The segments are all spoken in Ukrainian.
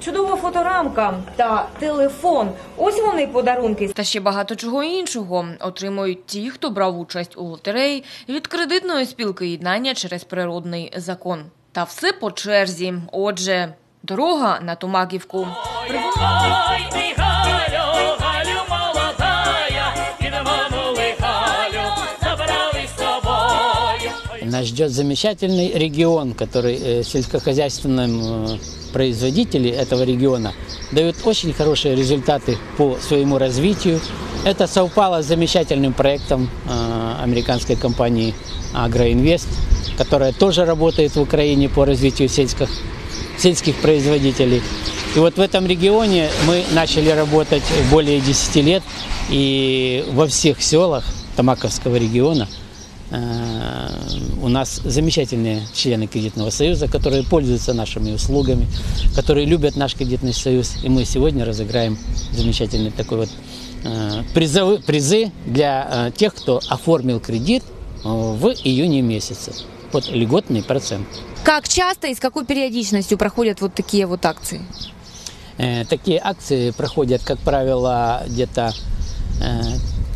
чудова фоторамка та телефон. Ось вони подарунки. Та ще багато чого іншого отримують ті, хто брав участь у лотереї від кредитної спілки єднання через природний закон. Та все по черзі. Отже, дорога на Томаківку. Нас ждет замечательный регион, который э, сельскохозяйственным э, производители этого региона дают очень хорошие результаты по своему развитию. Это совпало с замечательным проектом э, американской компании Агроинвест, которая тоже работает в Украине по развитию сельских, сельских производителей. И вот в этом регионе мы начали работать более 10 лет, и во всех селах Тамаковского региона У нас замечательные члены кредитного союза, которые пользуются нашими услугами, которые любят наш кредитный союз. И мы сегодня разыграем замечательный такой вот э, призовы, призы для э, тех, кто оформил кредит э, в июне месяце под льготный процент. Как часто и с какой периодичностью проходят вот такие вот акции? Э, Такие акции проходят, как правило, где-то э,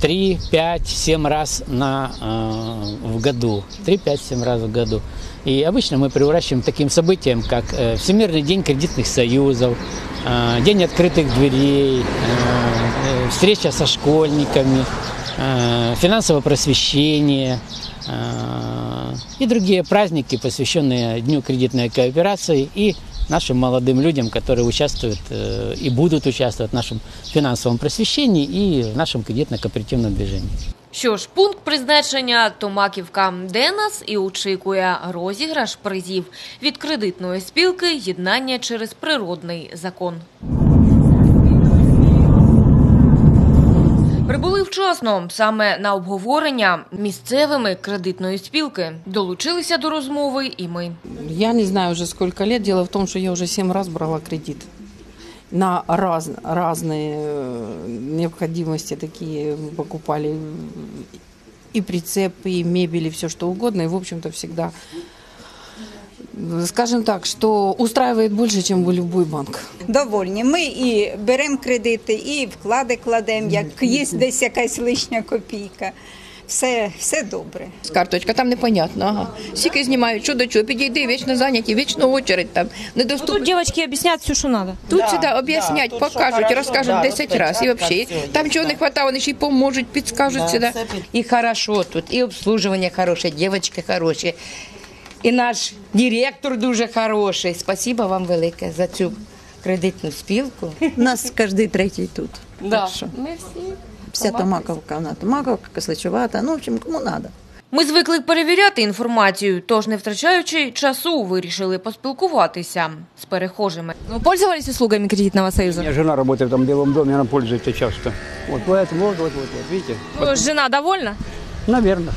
3, 5, 7 раз на, э, в году. 3, 5, 7 раз в году. И обычно мы превращаем таким событием, как э, Всемирный день кредитных союзов, э, День открытых дверей, э, э, встреча со школьниками, э, финансовое просвещение э, и другие праздники, посвященные Дню кредитной кооперации и нашим молодым людям, которые участвуют э, и будут участвовать в нашем финансовом просвещении и в нашем кредитно-кооперативном движении. Що ж, пункт призначення Томаківка, де нас і очікує розіграш призів від кредитної спілки єднання через природний закон. Прибули вчасно саме на обговорення місцевими кредитної спілки. Долучилися до розмови і ми. Я не знаю уже сколько лет. Дело в том, что я уже семь раз брала кредит на раз, разные э, необходимости такие покупали и прицепы, и мебель, и все что угодно. И, в общем-то, всегда, скажем так, что устраивает больше, чем любой банк. Довольні. Ми і беремо кредити, і вклади кладемо, як є десь якась лишня копійка. Все, все добре. Карточка, там непонятно. Ага. Скільки знімають, що до чого, підійди, вічно зайняті, вічно очередь там. Недоступно. Тут дівчатки об'яснять все, що треба. Тут сюди об'яснять, покажуть, розкажуть 10 разів. І взагалі, там чого не вистачає, вони ще й поможуть, підскажуть сюди. И хорошо тут, и обслуживание хорошее, девочки хорошие. І наш директор дуже хороший. Спасибо вам велике за цю кредитну спілку. У нас кожний третій тут. Да. Так що Ми всі. вся Томаковка, вона Томаковка, Кисличувата, ну, в общем, кому надо. Ми звикли перевіряти інформацію, тож не втрачаючи часу, вирішили поспілкуватися з перехожими. Ну, пользовались услугами кредитного союзу? У меня жена работает в том Белом доме, она пользуется часто. Вот поэтому, вот, вот, вот, вот видите? Жена довольна? Наверное.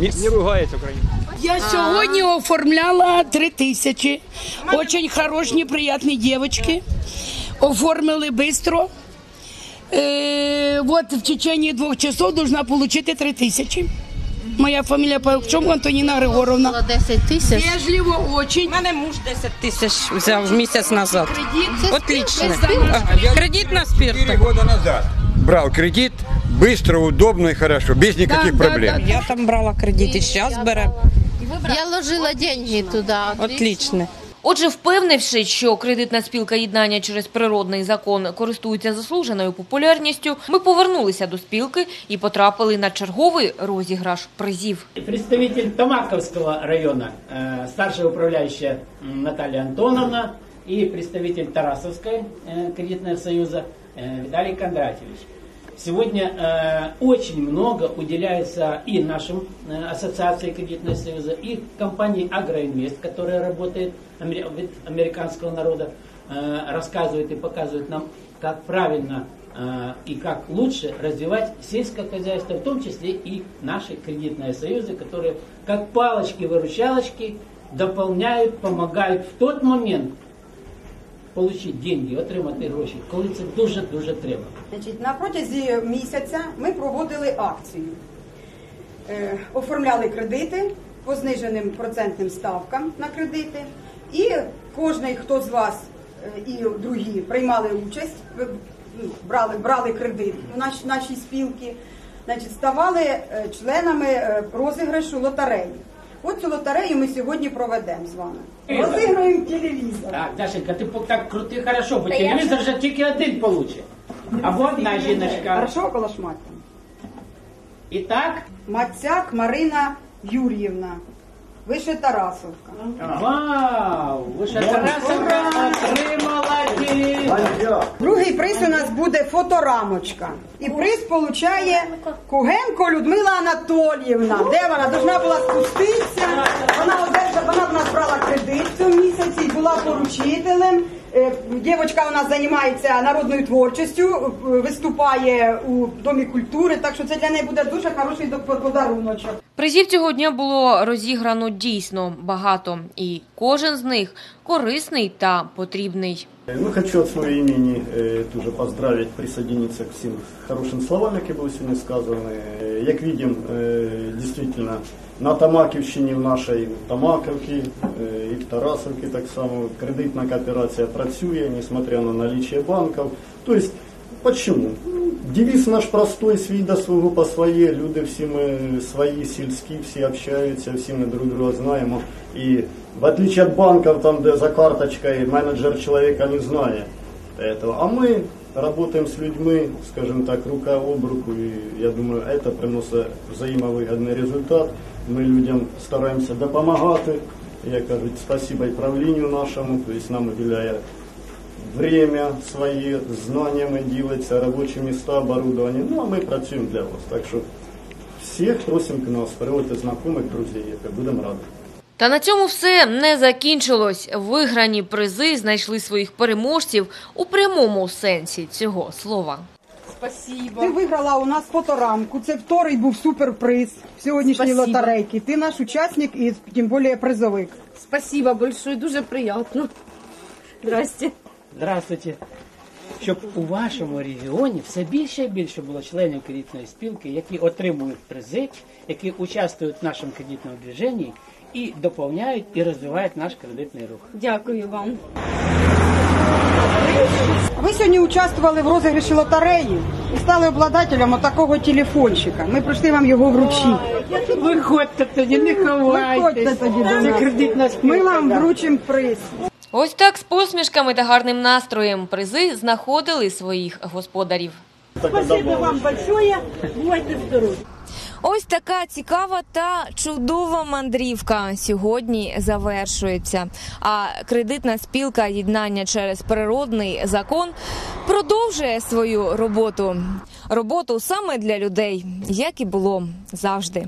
Не, не ругается Украина. Я сьогодні оформляла три тисячі. Очень хороші, приятні дівчатки. Оформили швидко. Е, вот в течение двох часов должна отримати три тисячі. Моя фамілія Павчом Антоніна Григоровна. 10 тисяч. Вежливо, очень. мене муж 10 тисяч взяв місяць назад. Отлично. Кредитна спірта. Четыре года назад брал кредит, быстро, удобно и хорошо, без никаких проблем. Я там брала кредит і зараз бере. Я ложила деньги туди. Отлично. Отже, впевнившись, що кредитна спілка єднання через природний закон користується заслуженою популярністю, ми повернулися до спілки і потрапили на черговий розіграш призів. Представитель Томаковского района, э, старшая управляющая м, Наталья Антоновна и представитель Тарасовской э, кредитного союза э, Виталий Кондратьевич. Сегодня э, очень много уделяется и нашим э, ассоциации кредитного союза, и компании Агроинвест, которая работает от американского народа, э, рассказывает и показывает нам, как правильно э, и как лучше развивать сельское хозяйство, в том числе и наши кредитные союзы, которые как палочки-выручалочки дополняют, помогают в тот момент получить деньги, отримати гроші, коли це дуже-дуже треба. Значить, на протязі місяця ми проводили акцію. Е, оформляли кредити по зниженим процентним ставкам на кредити. І кожен, хто з вас е, і другі приймали участь, е, ну, брали, брали кредит у наш, нашій спілці, значить, ставали е, членами розіграшу лотереї. От цю лотерею ми сьогодні проведемо з вами. Розіграємо телевізор. Так, Дашенька, ти так крути хорошо, бо телевізор вже тільки один получить. Або одна жіночка. Хорошо, колошматка. І так? Мацяк Марина Юр'ївна. Вище Тарасовка. Вау! Виша Тарасовка отримала. Другий приз у нас буде фоторамочка. І приз получає Кугенко Людмила Анатоліївна. Де вона? Должна була спуститися. Вона одержала, вона в нас брала кредит в цьому місяці, була поручителем. Е, Дівчинка у нас займається народною творчістю, е, виступає у Домі культури, так що це для неї буде дуже хороший до- подаруночок. Призів цього дня було розіграно дійсно багато, і кожен з них корисний та потрібний. Ну, хочу от своего имени э, тоже поздравить, присоединиться к всем хорошим словам, які були сьогодні сказані. Э, Як видим, э, действительно, на Тамаківщині в нашій Тамаковці э, і в Тарасовці так само кредитна кооперація працює, несмотря на наличие банків. То есть, почему? Ну, Девиз наш простой, свій до свого по своє, люди всі ми свої, сільські, всі общаються, всі ми друг друга знаємо. І в отличие от банков, там, де за карточкой менеджер человека не знає этого. А мы работаем с людьми, скажем так, рука об руку, и я думаю, это приносить взаимовыгодный результат. Ми людям стараємося допомагати. Як кажуть, спасибо і правлінню нашому, то есть нам уделяє время свои, знаниями ділиться, робочі міста, оборудование. Ну, а ми працюємо для вас. Так що всіх просимо к нас, приводьте знайомих, друзів, які будемо раді. Та на цьому все не закінчилось. Виграні призи знайшли своїх переможців у прямому сенсі цього слова. Спасибо. Ти виграла у нас фоторамку. Це вторий був суперприз в сьогоднішній Спасибо. лотерейки. Ти наш учасник і тим більше призовик. Спасибо большое, дуже приятно. Здрасте. Здравствуйте. Щоб у вашому регіоні все більше і більше було членів кредитної спілки, які отримують призи, які участвують в нашому кредитному движенні і доповняють і розвивають наш кредитний рух. Дякую вам. Ви сьогодні участвували в розіграші лотереї і стали обладателем такого телефончика. Ми прийшли вам його вручити. Виходьте тоді, не Виходьте тоді до Це нас. кредитна спілка. Ми вам вручимо приз. Ось так з посмішками та гарним настроєм призи знаходили своїх господарів. Спасибо вам большое. Будьте здорові. Ось така цікава та чудова мандрівка сьогодні завершується. А кредитна спілка єднання через природний закон продовжує свою роботу. Роботу саме для людей, як і було завжди.